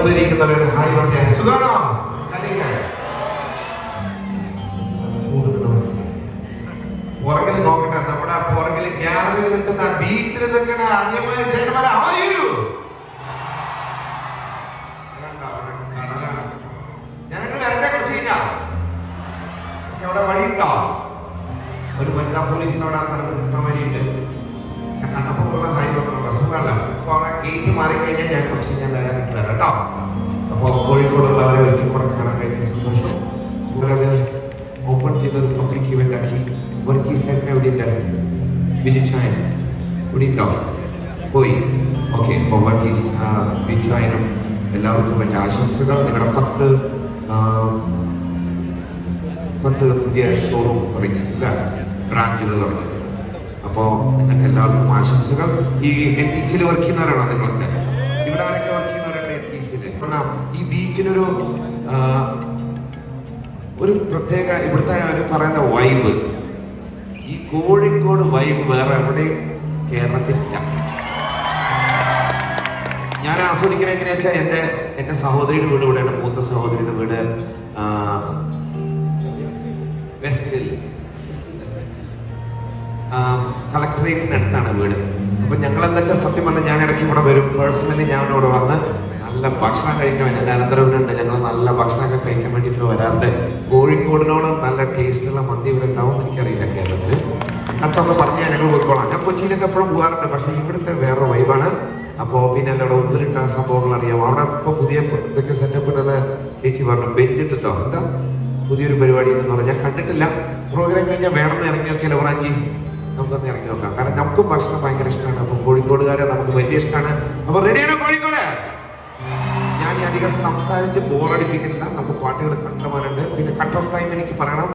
മുമ്പ് ഇരിക്കുന്നവർ സുഖമാണോ? പുറകിൽ നോക്കട്ടെ നമ്മുടെ പുറകിൽ ഗ്യാലറിയിൽ നിൽക്കുന്ന ബീച്ചിൽ നിൽക്കുന്ന അന്യമായ ചേട്ടന്മാരെ ആയിരു ഞങ്ങൾ വരട്ടെ കുറച്ച് കഴിഞ്ഞാ അവിടെ വഴിയുണ്ടോ? ഒരു വനിതാ പോലീസിനോടാ ആ സുഖമല്ല അപ്പൊ അവിടെ മാറി കഴിഞ്ഞാൽ ഞാൻ കുറച്ച് ഞാൻ നേരെ വീട്ടിൽ വരാം കേട്ടോ. അപ്പോൾ കോഴിക്കോടുള്ളവരെ ഒരിക്കൽ കൂടെ കാണാൻ കഴിഞ്ഞ സന്തോഷം. സുഖത് ഓപ്പൺ ചെയ്തത് പബ്ലിക് ഇവന്റ് ആക്കി വർഗീസ് ചേട്ടൻ എവിടെ ഉണ്ടായിരുന്നു ബിജിച്ചായൻ ഇവിടെ ഉണ്ടോ? പോയി. ഓക്കെ അപ്പോൾ എല്ലാവർക്കും എന്റെ ആശംസകൾ. നിങ്ങളുടെ പത്ത് പത്ത് പുതിയ ഷോറൂം തുടങ്ങി അല്ല? ബ്രാഞ്ചുകൾ തുടങ്ങി. അപ്പോൾ നിങ്ങൾക്ക് എല്ലാവർക്കും ആശംസകൾ. ഈ എൻ ടി സിയിൽ വർക്ക് ചെയ്യുന്നവരാണോ നിങ്ങളൊക്കെ? ഇവിടെ ആരൊക്കെ വർക്ക് ചെയ്യുന്നവരുണ്ട് എൻ ടി സിയിൽ ഈ ബീച്ചിനൊരു ഒരു പ്രത്യേക ഇവിടുത്തെ ഒരു പറയുന്ന വൈബ് ഈ കോഴിക്കോട് വൈബ് വേറെ എവിടെയും കേരളത്തിലില്ല. ഞാൻ ആസ്വദിക്കുന്നത് എങ്ങനെയാ വെച്ചാൽ എന്റെ എന്റെ സഹോദരിയുടെ വീട് ഇവിടെയാണ്. മൂത്ത സഹോദരിയുടെ വീട് ആ, വെസ്റ്റിൽ കളക്ടറേറ്റിന് അടുത്താണ് വീട്. അപ്പൊ ഞങ്ങൾ എന്താ വെച്ചാൽ സത്യം പറഞ്ഞാൽ ഞാൻ ഇടയ്ക്ക് ഇവിടെ വരും. പേഴ്സണലി ഞാൻ ഇവിടെ വന്ന് നല്ല ഭക്ഷണം കഴിക്കാൻ വേണ്ടി എന്റെ അനന്തരവനുണ്ട് ഞങ്ങൾ നല്ല ഭക്ഷണമൊക്കെ കഴിക്കാൻ വേണ്ടിയിട്ട് വരാറുണ്ട്. കോഴിക്കോടിനോട് നല്ല ടേസ്റ്റുള്ള മന്തി ഇവിടെ ഉണ്ടാവും എന്ന് എനിക്കറിയില്ല കേരളത്തിൽ അച്ഛന്ന് പറഞ്ഞാൽ ഞങ്ങൾ പോയിക്കോളാം. ഞാൻ കൊച്ചിയിലൊക്കെ എപ്പോഴും പോകാറുണ്ട്. പക്ഷേ ഇവിടുത്തെ വേറെ വൈബാണ്. അപ്പോൾ പിന്നെ അവിടെ ഒത്തിരി സംഭവങ്ങൾ അറിയാം. അവിടെ ഇപ്പോൾ പുതിയ ഇതൊക്കെ സെറ്റപ്പ് ഇട്ടത് ചേച്ചി പറഞ്ഞു. ബെഞ്ച് ഇട്ടിട്ടോ? എന്താ? പുതിയൊരു പരിപാടി ഉണ്ടെന്ന് പറഞ്ഞാൽ ഞാൻ കണ്ടിട്ടില്ല. പ്രോഗ്രാം കഴിഞ്ഞാൽ വേണമെന്ന് ഇറങ്ങിയൊക്കെ ബ്രാഞ്ചി നമുക്കൊന്ന് ഇറങ്ങി നോക്കാം. കാരണം നമുക്കും ഭക്ഷണം ഭയങ്കര ഇഷ്ടമാണ്. അപ്പം കോഴിക്കോടുകാരെ നമുക്ക് വലിയ ഇഷ്ടമാണ്. അപ്പൊ റെഡിയാണോ കോഴിക്കോട്? ഞാൻ അധികം സംസാരിച്ച് ബോറടിപ്പിക്കുന്നില്ല നമുക്ക് പാട്ടുകൾ കണ്ടുപോകാനുണ്ട് പിന്നെ കട്ട് ഓഫ് ടൈം എനിക്ക് പറയണം.